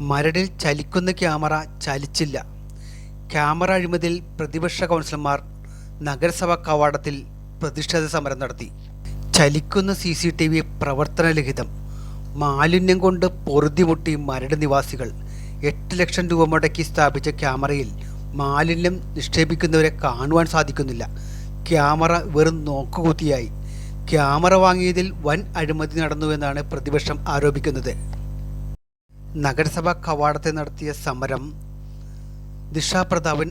മരടിൽ ചലിക്കുന്ന camera ചലിച്ചില്ല. Camera അഴിമതിൽ പ്രതിപക്ഷ കൗൺസിലർമാർ നഗരസഭാ കവാടത്തിൽ പ്രതിഷേധ സമരം നടത്തി. ചലിക്കുന്ന സി സി ടി വി പ്രവർത്തനരഹിതം മാലിന്യം കൊണ്ട് പൊറുതിമുട്ടി മരട് നിവാസികൾ എട്ട് ലക്ഷം രൂപ മുടക്കി സ്ഥാപിച്ച ക്യാമറയിൽ മാലിന്യം നിക്ഷേപിക്കുന്നവരെ കാണുവാൻ സാധിക്കുന്നില്ല. ക്യാമറ വെറും നോക്കുകുത്തിയായി. ക്യാമറ വാങ്ങിയതിൽ വൻ അഴിമതി നടന്നുവെന്നാണ് പ്രതിപക്ഷം ആരോപിക്കുന്നത്. നഗരസഭ കവാടത്തെ നടത്തിയ സമരം ദിഷ പ്രതാപൻ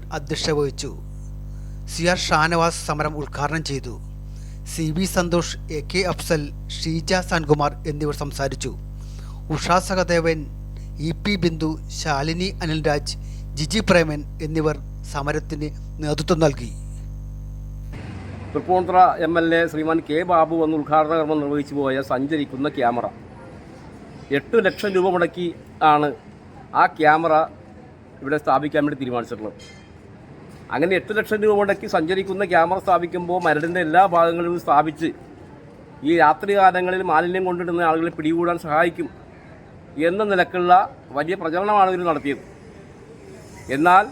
വഹിച്ചു സി ആർ ഷാനവാസ് സമരം ഉദ്ഘാടനം ചെയ്തു. C V Santhosh A K Afsal Sheeja Sankumar എന്നിവർ സംസാരിച്ചു. ഉഷാ സഹദേവൻ ഇ പി ബിന്ദു ശാലിനി അനിൽരാജ് ജിജി പ്രേമൻ എന്നിവർ സമരത്തിന് നേതൃത്വം നൽകി. Thrippunithura M L A Shriman K Babu വന്ന് ഉദ്ഘാടന കർമ്മം നിർവഹിച്ചു പോയ സഞ്ചരിക്കുന്ന ക്യാമറ. എട്ട് ലക്ഷം രൂപ മുടക്കി ആണ് ആ ക്യാമറ ഇവിടെ സ്ഥാപിക്കാൻ വേണ്ടി തീരുമാനിച്ചിട്ടുള്ളത്. അങ്ങനെ എട്ട് ലക്ഷം രൂപ മുടക്കി സഞ്ചരിക്കുന്ന ക്യാമറ സ്ഥാപിക്കുമ്പോൾ മരടിന്റെ എല്ലാ ഭാഗങ്ങളിലും സ്ഥാപിച്ച് ഈ രാത്രി കാലങ്ങളിൽ മാലിന്യം കൊണ്ടിടുന്ന ആളുകളെ പിടികൂടാൻ സഹായിക്കും എന്ന നിലക്കുള്ള വലിയ പ്രചരണമാണ് ഇവർ നടത്തിയത്. എന്നാൽ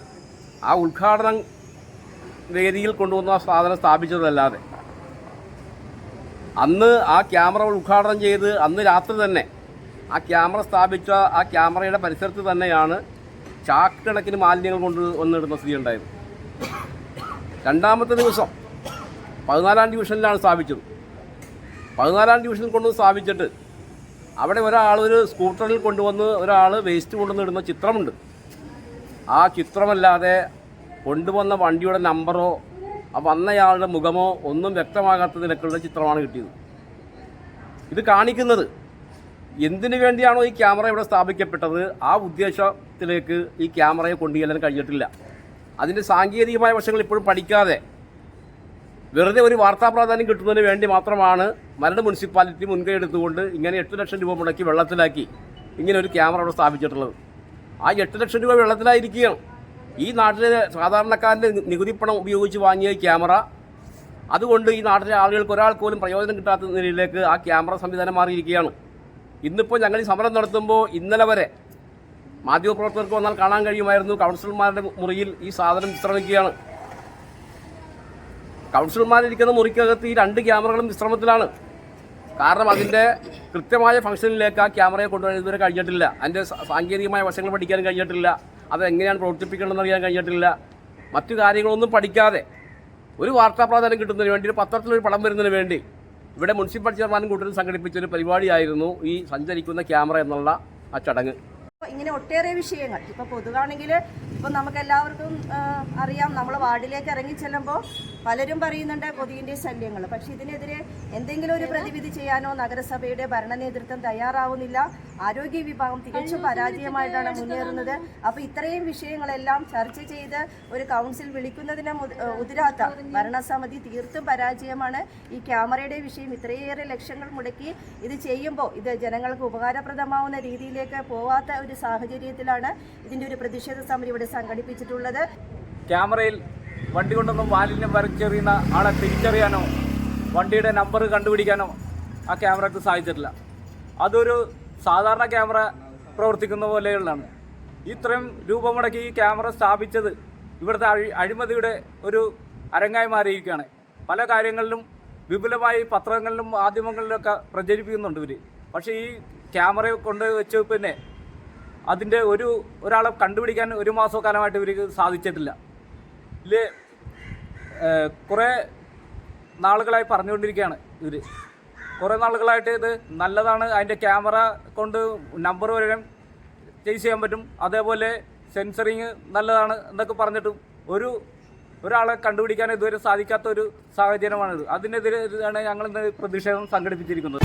ആ ഉദ്ഘാടനം വേദിയിൽ കൊണ്ടുവന്ന സാധനം സ്ഥാപിച്ചതല്ലാതെ. അന്ന് ആ ക്യാമറ ഉദ്ഘാടനം ചെയ്ത് അന്ന് രാത്രി തന്നെ ആ ക്യാമറ സ്ഥാപിച്ച ആ ക്യാമറയുടെ പരിസരത്ത് തന്നെയാണ് ചാക്ക് കണക്കിന് മാലിന്യങ്ങൾ കൊണ്ട് വന്നിടുന്ന സ്ഥിതി ഉണ്ടായത്. രണ്ടാമത്തെ ദിവസം പതിനാലാം ഡിവിഷനിലാണ് സ്ഥാപിച്ചത്. പതിനാലാം ഡിവിഷനിൽ കൊണ്ടുവന്ന് സ്ഥാപിച്ചിട്ട് അവിടെ ഒരാൾ ഒരു സ്കൂട്ടറിൽ കൊണ്ടുവന്ന് ഒരാൾ വേസ്റ്റ് കൊണ്ടുവന്നിടുന്ന ചിത്രമുണ്ട്. ആ ചിത്രമല്ലാതെ കൊണ്ടുവന്ന വണ്ടിയുടെ നമ്പറോ വന്നയാളുടെ മുഖമോ ഒന്നും വ്യക്തമാകാത്ത നിലക്കുള്ള ചിത്രമാണ് കിട്ടിയത്. ഇത് കാണിക്കുന്നത് എന്തിനു വേണ്ടിയാണോ ഈ ക്യാമറ ഇവിടെ സ്ഥാപിക്കപ്പെട്ടത്? ആ ഉദ്ദേശത്തിലേക്ക് ഈ ക്യാമറയെ കൊണ്ടുചെല്ലാൻ കഴിഞ്ഞിട്ടില്ല. അതിന്റെ സാങ്കേതികമായ വശങ്ങൾ ഇപ്പോഴും പഠിക്കാതെ വെറുതെ ഒരു വാർത്താ പ്രാധാന്യം കിട്ടുന്നതിന് വേണ്ടി മാത്രമാണ് മരട് മുനിസിപ്പാലിറ്റി മുൻകൈ എടുത്തുകൊണ്ട് ഇങ്ങനെ എട്ട് ലക്ഷം രൂപ മുടക്കി വെള്ളത്തിലാക്കി ഇങ്ങനെ ഒരു ക്യാമറ അവിടെ സ്ഥാപിച്ചിട്ടുള്ളത്. ആ എട്ട് ലക്ഷം രൂപ വെള്ളത്തിലായിരിക്കുകയാണ്. ഈ നാട്ടിലെ സാധാരണക്കാരന്റെ നികുതി പണം ഉപയോഗിച്ച് വാങ്ങിയ ക്യാമറ അതുകൊണ്ട് ഈ നാട്ടിലെ ആളുകൾക്ക് ഒരാൾക്ക് പോലും പ്രയോജനം കിട്ടാത്ത നിലയിലേക്ക് ആ ക്യാമറ സംവിധാനം മാറിയിരിക്കുകയാണ്. ഇന്നിപ്പോൾ ഞങ്ങൾ ഈ സമരം നടത്തുമ്പോൾ ഇന്നലെ വരെ മാധ്യമപ്രവർത്തകർക്ക് വന്നാൽ കാണാൻ കഴിയുമായിരുന്നു. കൗൺസിലർമാരുടെ മുറിയിൽ ഈ സാധനം വിശ്രമിക്കുകയാണ്. കൗൺസിലർമാരിരിക്കുന്ന മുറിക്കകത്ത് ഈ രണ്ട് ക്യാമറകളും വിശ്രമത്തിലാണ്. കാരണം അതിന്റെ കൃത്യമായ ഫംഗ്ഷനിലേക്ക് ആ ക്യാമറയെ കൊണ്ടുവരാൻ ഇതുവരെ കഴിഞ്ഞിട്ടില്ല. അതിന്റെ സാങ്കേതികമായ വശങ്ങൾ പഠിക്കാൻ കഴിഞ്ഞിട്ടില്ല. അത് പ്രവർത്തിപ്പിക്കേണ്ടതെന്ന് പ്രവർത്തിപ്പിക്കണമെന്ന് അറിയാൻ കഴിഞ്ഞിട്ടില്ല. മറ്റു കാര്യങ്ങളൊന്നും പഠിക്കാതെ ഒരു വാർത്താ പ്രാധാന്യം കിട്ടുന്നതിന് വേണ്ടി ഒരു പത്രത്തിലൊരു പടം വരുന്നതിന് വേണ്ടി ഇവിടെ മുനിസിപ്പൽ ചെയർമാനും കൂട്ടരും സംഘടിപ്പിച്ച ഒരു പരിപാടിയായിരുന്നു ഈ സഞ്ചരിക്കുന്ന ക്യാമറ എന്നുള്ള ആ ചടങ്ങ്. ഇങ്ങനെ ഒട്ടേറെ വിഷയങ്ങൾ. ഇപ്പൊ പൊതുവാണെങ്കിൽ ഇപ്പൊ നമുക്ക് എല്ലാവർക്കും അറിയാം നമ്മൾ വാർഡിലേക്ക് ഇറങ്ങി ചെല്ലുമ്പോൾ പലരും പറയുന്നുണ്ട് കൊതുകിന്റെ ശല്യങ്ങൾ പക്ഷെ ഇതിനെതിരെ എന്തെങ്കിലും ഒരു പ്രതിവിധി ചെയ്യാനോ നഗരസഭയുടെ ഭരണ നേതൃത്വം തയ്യാറാവുന്നില്ല. ആരോഗ്യ വിഭാഗം തികച്ചും പരാജയമായിട്ടാണ് മുന്നേറുന്നത്. അപ്പൊ ഇത്രയും വിഷയങ്ങളെല്ലാം ചർച്ച ചെയ്ത് ഒരു കൗൺസിൽ വിളിക്കുന്നതിന് ഉതിരാത്ത ഭരണസമിതി തീർത്തും പരാജയമാണ്. ഈ ക്യാമറയുടെ വിഷയം ഇത്രയേറെ ലക്ഷങ്ങൾ മുടക്കി. ഇത് ചെയ്യുമ്പോൾ ഇത് ജനങ്ങൾക്ക് ഉപകാരപ്രദമാവുന്ന രീതിയിലേക്ക് പോവാത്ത ഒരു സാഹചര്യത്തിലാണ് ഇതിന്റെ ഒരു പ്രതിഷേധ സമരം ഇവിടെ സംഘടിപ്പിച്ചിട്ടുള്ളത്. ക്യാമറയിൽ വണ്ടി കൊണ്ടൊന്നും മാലിന്യം വരച്ചെറിയുന്ന ആളെ തിരിച്ചറിയാനോ വണ്ടിയുടെ നമ്പർ കണ്ടുപിടിക്കാനോ ആ ക്യാമറക്ക് സാധിച്ചിട്ടില്ല. അതൊരു സാധാരണ ക്യാമറ പ്രവർത്തിക്കുന്ന പോലെയുള്ളതാണ്. ഇത്രയും രൂപ മുടക്കി ഈ ക്യാമറ സ്ഥാപിച്ചത് ഇവിടുത്തെ അഴി അഴിമതിയുടെ ഒരു അരങ്ങായി മാറിയിരിക്കുകയാണ്. പല കാര്യങ്ങളിലും വിപുലമായി പത്രങ്ങളിലും മാധ്യമങ്ങളിലൊക്കെ പ്രചരിപ്പിക്കുന്നുണ്ട് ഇവർ പക്ഷേ ഈ ക്യാമറ കൊണ്ട് വെച്ച് പിന്നെ അതിന്റെ ഒരു ഒരാളെ കണ്ടുപിടിക്കാൻ ഒരു മാസോ കാലമായിട്ട് ഇവർക്ക് സാധിച്ചിട്ടില്ല. ഇതിൽ കുറേ നാളുകളായി പറഞ്ഞുകൊണ്ടിരിക്കുകയാണ് ഇവർ കുറേ നാളുകളായിട്ട് ഇത് നല്ലതാണ്. അതിന്റെ ക്യാമറ കൊണ്ട് നമ്പർ വരെ ചേസ് ചെയ്യാൻ പറ്റും. അതേപോലെ സെൻസറിങ് നല്ലതാണ് എന്നൊക്കെ പറഞ്ഞിട്ടും ഒരു ഒരാളെ കണ്ടുപിടിക്കാൻ ഇതുവരെ സാധിക്കാത്ത ഒരു സാഹചര്യമാണിത്. അതിനെതിരെയാണ് ഞങ്ങൾ ഇന്ന് പ്രതിഷേധം സംഘടിപ്പിച്ചിരിക്കുന്നത്.